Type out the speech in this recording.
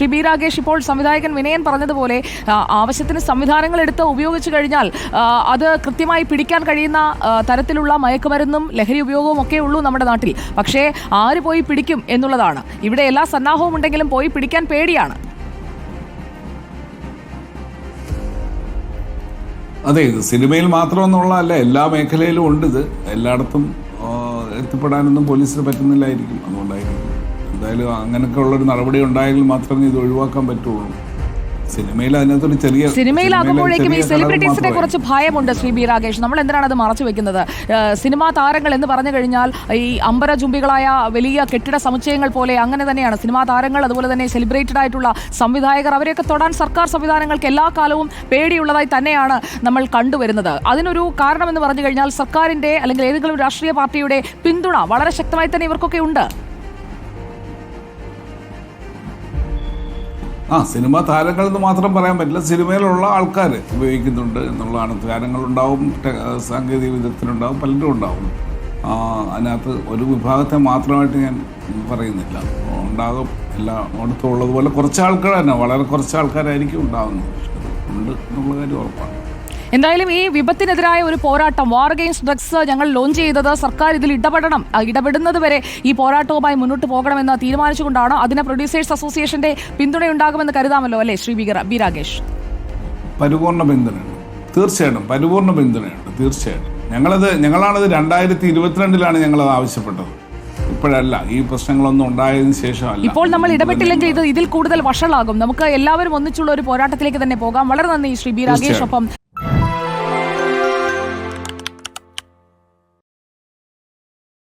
Shri B Rakesh ഇപ്പോൾ സംവിധായകൻ വിനയൻ പറഞ്ഞതുപോലെ ആവശ്യത്തിന് സംവിധാനങ്ങൾ എടുത്ത് ഉപയോഗിച്ചു കഴിഞ്ഞാൽ അത് കൃത്യമായി പിടിക്കാൻ കഴിയുന്ന തരത്തിലുള്ള മയക്കുമരുന്നും ലഹരി ഉപയോഗവും ഒക്കെ ഉള്ളൂ നമ്മുടെ നാട്ടിൽ. പക്ഷേ ആര് പോയി പിടിക്കും എന്നുള്ളതാണ്. ഇവിടെ എല്ലാ സന്നാഹവും ഉണ്ടെങ്കിലും പോയി പിടിക്കാൻ പേടിയാണ്. അതെ സിനിമയിൽ മാത്രമെന്നുള്ളതല്ല എല്ലാ മേഖലയിലും ഉണ്ട് ഇത്. എല്ലായിടത്തും എത്തിപ്പെടാനൊന്നും പോലീസിന് പറ്റുന്നില്ലായിരിക്കും. അതുകൊണ്ടായിരിക്കും. എന്തായാലും അങ്ങനെയൊക്കെ ഉള്ളൊരു നടപടി ഉണ്ടായെങ്കിൽ മാത്രമേ ഇത് ഒഴിവാക്കാൻ പറ്റുള്ളൂ. സിനിമയിലാകുമ്പോഴേക്കും ഈ സെലിബ്രിറ്റീസിനെ കുറച്ച് ഭയമുണ്ട് ശ്രീ ബി രാകേഷ്. നമ്മൾ എന്തിനാണ് അത് മറച്ചു വെക്കുന്നത്? സിനിമാ താരങ്ങൾ എന്ന് പറഞ്ഞു കഴിഞ്ഞാൽ ഈ അമ്പര ജുംബികളായ വലിയ കെട്ടിട സമുച്ചയങ്ങൾ പോലെ അങ്ങനെ തന്നെയാണ്. സിനിമാ താരങ്ങൾ അതുപോലെ തന്നെ സെലിബ്രേറ്റഡ് ആയിട്ടുള്ള സംവിധായകർ അവരെയൊക്കെ തൊടാൻ സർക്കാർ സംവിധാനങ്ങൾക്ക് എല്ലാ കാലവും പേടിയുള്ളതായി തന്നെയാണ് നമ്മൾ കണ്ടുവരുന്നത്. അതിനൊരു കാരണം എന്ന് പറഞ്ഞു കഴിഞ്ഞാൽ സർക്കാരിന്റെ അല്ലെങ്കിൽ ഏതെങ്കിലും രാഷ്ട്രീയ പാർട്ടിയുടെ പിന്തുണ വളരെ ശക്തമായി തന്നെ ഇവർക്കൊക്കെ ഉണ്ട്. ആ സിനിമ താരങ്ങൾ എന്ന് മാത്രം പറയാൻ പറ്റില്ല. സിനിമയിലുള്ള ആൾക്കാർ ഉപയോഗിക്കുന്നുണ്ട് എന്നുള്ളതാണ്. താരങ്ങളുണ്ടാവും സാങ്കേതിക വിദഗ്ധരുണ്ടാവും പലരും ഉണ്ടാവും. അതിനകത്ത് ഒരു വിഭാഗത്തെ മാത്രമായിട്ട് ഞാൻ പറയുന്നില്ല. ഉണ്ടാകും എല്ലാം അടുത്തുള്ളതുപോലെ കുറച്ച് ആൾക്കാർ തന്നെ വളരെ കുറച്ച് ആൾക്കാരായിരിക്കും ഉണ്ടാകുന്നത്. ഉണ്ട് എന്നുള്ള കാര്യം ഉറപ്പാണ്. എന്തായാലും ഈ വിപത്തിനെതിരായ ഒരു പോരാട്ടം വാർ അഗെയിൻസ്റ്റ് ഡ്രഗ്സ് ഞങ്ങൾ ലോഞ്ച് ചെയ്തത് സർക്കാർ ഇതിൽ ഇടപെടണം. ഇടപെടുന്നത് വരെ ഈ പോരാട്ടവുമായി മുന്നോട്ട് പോകണമെന്ന് തീരുമാനിച്ചുകൊണ്ടാണ് അതിന് പ്രൊഡ്യൂസേഴ്സ് അസോസിയേഷന്റെ പിന്തുണയുണ്ടാകുമെന്ന് കരുതാമല്ലോ അല്ലേ ശ്രീ ബി രാകേഷ്? പരിപൂർണ പിന്തുണയുണ്ട്. തീർച്ചയായിട്ടും പരിപൂർണ പിന്തുണയുണ്ട്. തീർച്ചയായിട്ടും. ഞങ്ങളത് ഞങ്ങളാണത് രണ്ടായിരത്തി ഇരുപത്തിരണ്ടിലാണ് ഞങ്ങളത് ആവശ്യപ്പെട്ടത്. ഇപ്പോഴല്ല ഈ പ്രശ്നങ്ങളൊന്നും ഉണ്ടായതിനു ശേഷമല്ല. ഇപ്പോൾ നമ്മൾ ഇടപെട്ടില്ലെങ്കിൽ ഇത് ഇതിൽ കൂടുതൽ വഷളാകും. നമുക്ക് എല്ലാവരും ഒന്നിച്ചുള്ള ഒരു പോരാട്ടത്തിലേക്ക് തന്നെ പോകാം. വളരെ നന്ദി ശ്രീ ബി രാകേഷ് ഒപ്പം